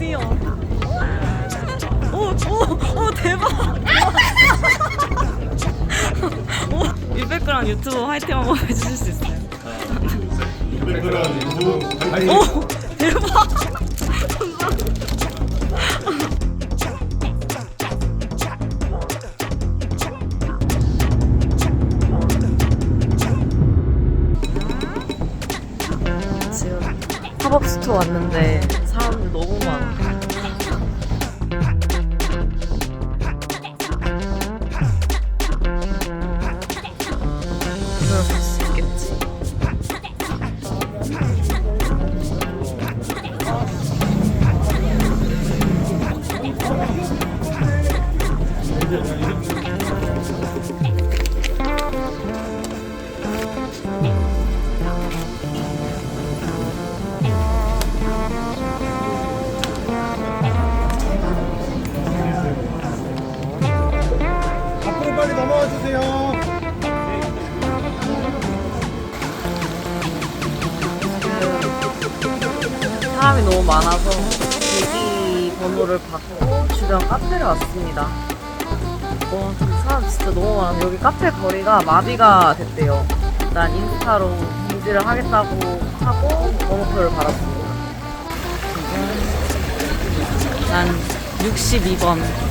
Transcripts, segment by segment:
드디어. 오, 오, 오, 대박. 오, 200g 유튜브 화이팅 한번 해주실 수 있어요? 오, 대박. 지금 팝업 스토어 왔는데 사람들 너무 많아. 사람이 너무 많아서 대기 번호를 받고 주변 카페를 왔습니다. 와, 저기 사람 진짜 너무 많아서 여기 카페 거리가 마비가 됐대요. 일단 인스타로 공지를 하겠다고 하고 번호표를 받았습니다. 난 62번.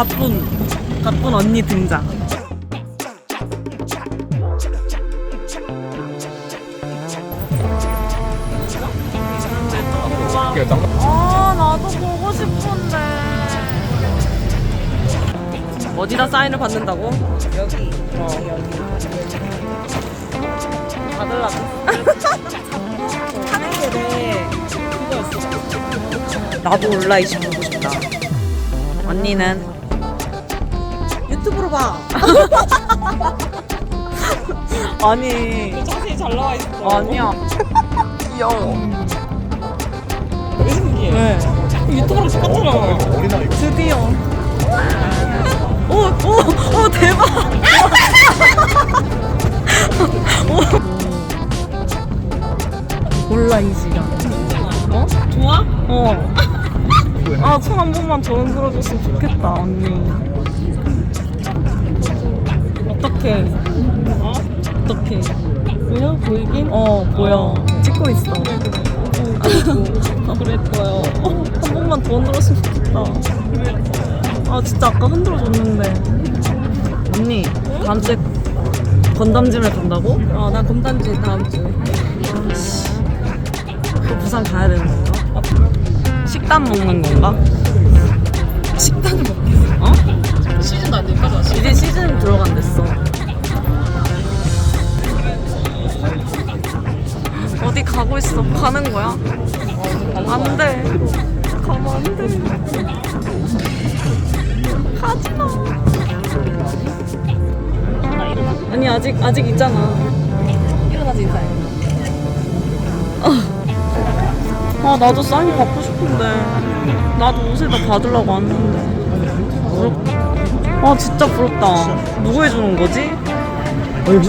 가쁜, 가쁜 언니 등장. 아, 나도 보고 싶은데. 어디다 사인을 받는다고? 여기. 어, 여기. 받으려고. 하는 게네. 나도 온라인 보고 싶다. 언니는 봐. 아니. 자세히 잘 나와 있어. 아니야. 귀여워. 왜 신기해? 네. 유튜브랑 똑같잖아. 어린아이. 드디어. 오, 오, 오, 대박. 오. 온라인 시간. 어? 좋아? 어. 아, 손 한 번만 더 흔들어줬으면 좋겠다, 언니. 어떡해. 어? 어떡해. 보여? 보이긴? 어, 보여. 찍고 있어. 아, 그랬어요. 어, 한 번만 더 흔들었으면 좋겠다. 아, 진짜 아까 흔들어줬는데. 언니, 다음 주에 건담짐을 간다고? 어, 나 검단지 다음 주에. 아씨. 또 부산 가야 되는 건가? 식단 먹는 건가? 식단을 먹겠어. 어? 시즌 안 될까, 나 이제 시즌 들어간댔어. 어디 가고 있어? 가는 거야? 안 돼. 가면 안 돼. 가지 마. 아니 아직 아직 있잖아. 일어나서 인사해. 아 나도 사인 받고 싶은데 나도 옷에다 받으려고 왔는데 부럽... 아 진짜 부럽다 누구 해주는 거지? 어, 여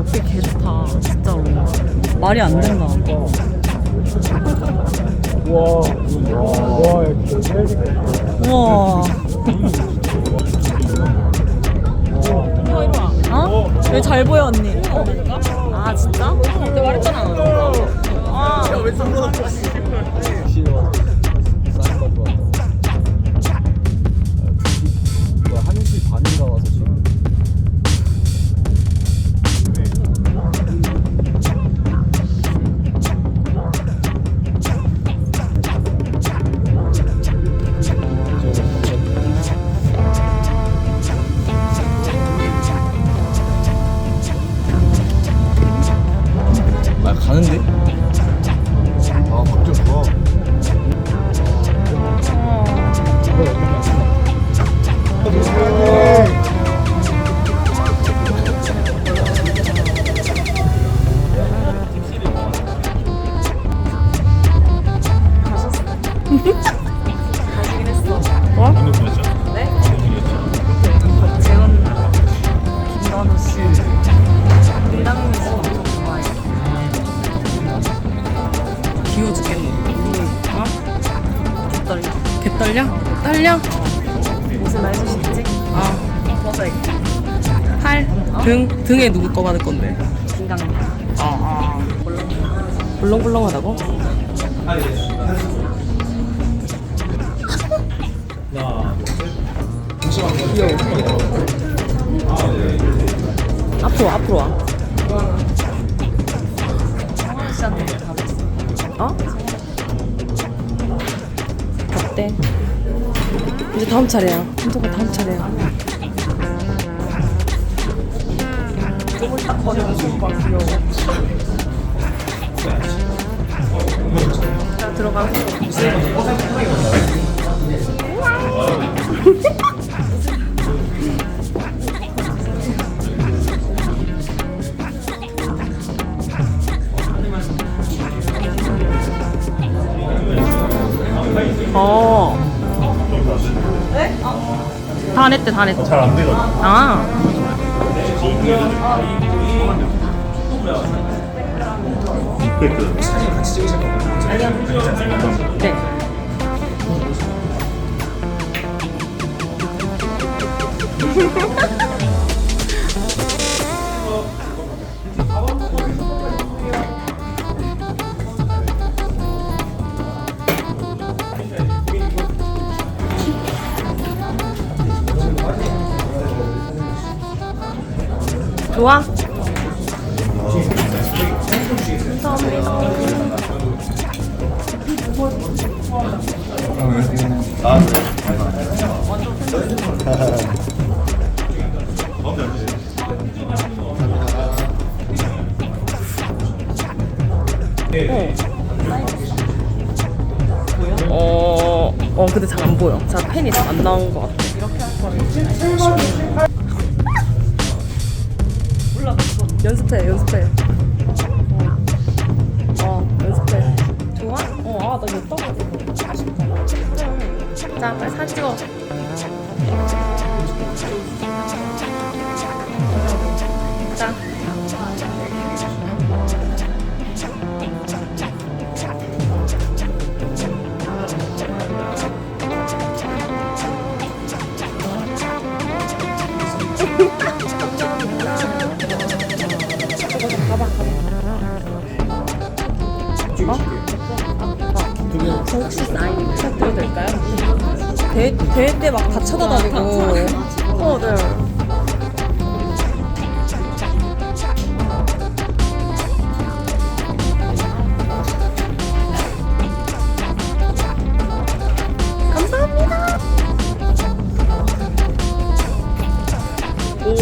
어깨 개 좋다 진짜로 말이 안 된다. 우와 이거 이리 와. 어? 여기 잘 보여 언니 아 진짜? 내가 말했잖아. 아 가는데? 등, 등에 누구 거 받을 건데? 긴장돼. 어, 어. 물렁물렁하다고? 앞으로 와, 앞으로 와. 어? 어때? 이제 다음 차례야. 혼자가 다음 차례야. 자, 들어가서. 어. 다안 했대, 다안 했대. 잘 안 되거든. 아. 네. 좋아? 어, 어, 근데 잘 안 보여. 자, 펜이 잘 안 나온 것 같아. 몰라, 연습해, 연습해. 어, 어, 연습해. 좋아? 어, 아, 나 이거 떠가지고. 자, 빨리 사진 찍어. 자. 때막다 쳐다다니고. 어, 네. 감사합니다. 오.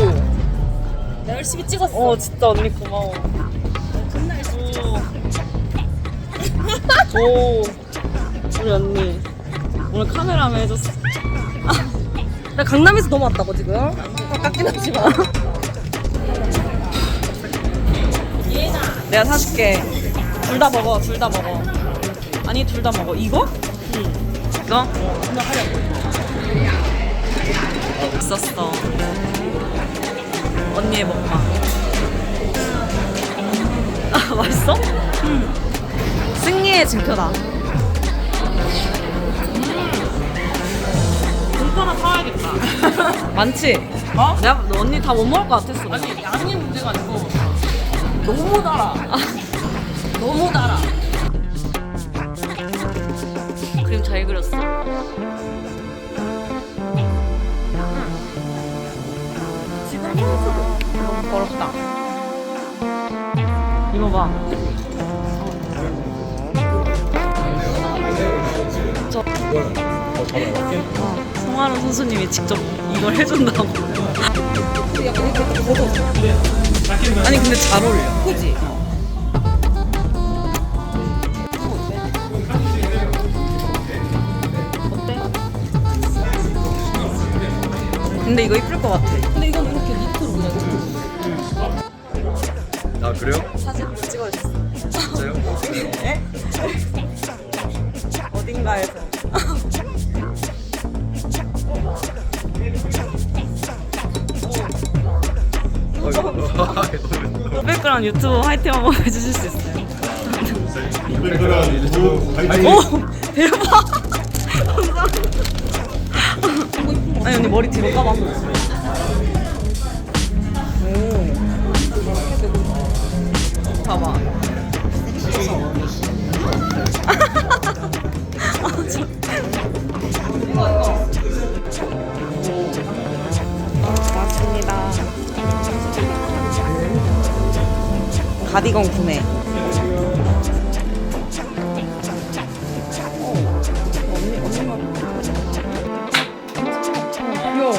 나 열심히 찍었어. 어 진짜 언니 고마워. 오. 오. 우리 언니 오늘 카메라맨 해줬어. 나 강남에서 넘어왔다고 지금. 가깝긴 하지만. 내가 사줄게. 둘 다 먹어. 둘 다 먹어. 아니 둘 다 먹어. 이거? 응. 이거? 나 하려고. 있었어. 언니의 먹방. 아 맛있어? 응. 승리의 증표다. 많지? 어? 내가 너 언니 다 못 먹을 것 같았어. 아니, 양이 문제가 아니고. 너무 달아. 너무 달아. 그림 잘 그렸어. 지금. 너무 더럽다. 이거 봐. 저 어, 송하루 선수님이 직접 이걸 해준다고. 아니 근데 잘 어울려. 그지? 어때? 근데 이거 이쁠 것 같아. 근데 이건 이렇게 니트로 그냥 아 그래요? 저랑 유튜브 화이팅 한번 해주실 수 있어요? 오 대박! 아니 언니 머리 뒤로 까봐 봐봐 가디건 구매. 언니, 언니가. 귀여워.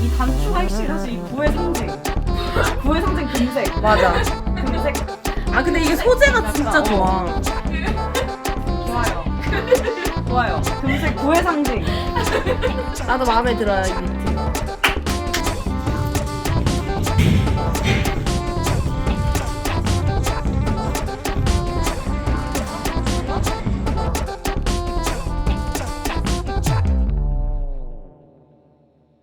이 단추가 핵심이라서 이 구의 상징. 구의 상징 금색. 맞아. 금색 아, 근데 이게 소재가 진짜 좋아. 좋아요. 금색 구의 상징. 나도 마음에 들어요 이 니트.